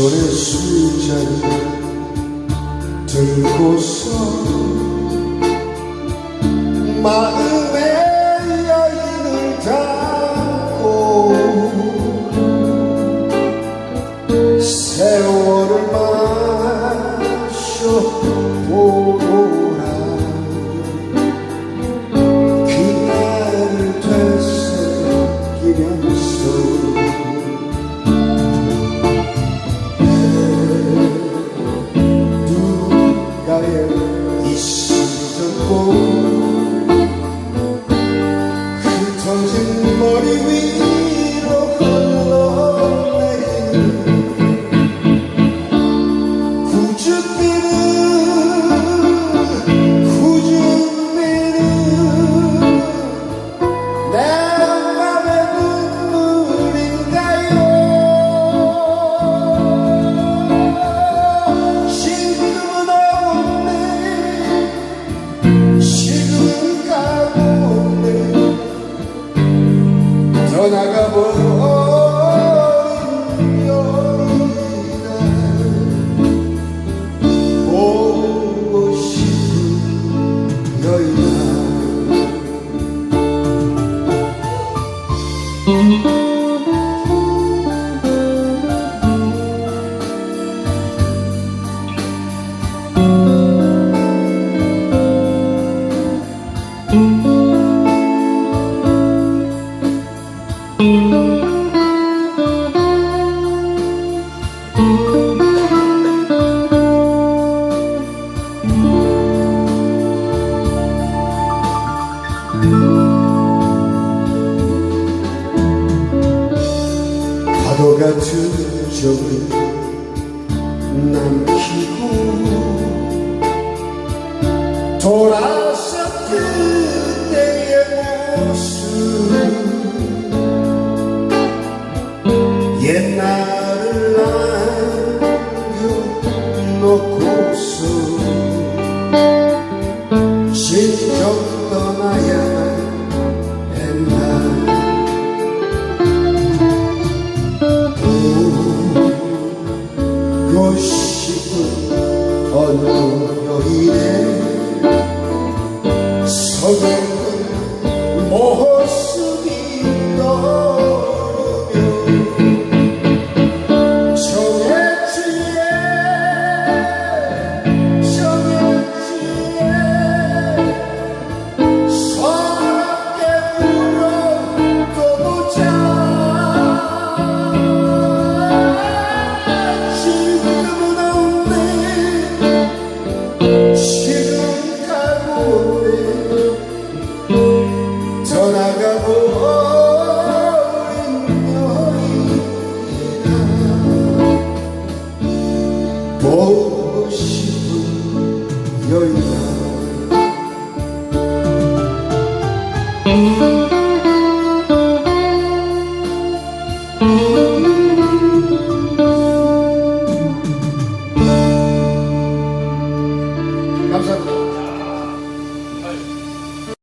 손에 술잔 들고서 말. amor oh, oh. oh. 너가 두 점을 남기고 돌아섰 그때의 모습 옛날을 남겨놓고서 진정 고시고 어느 여인의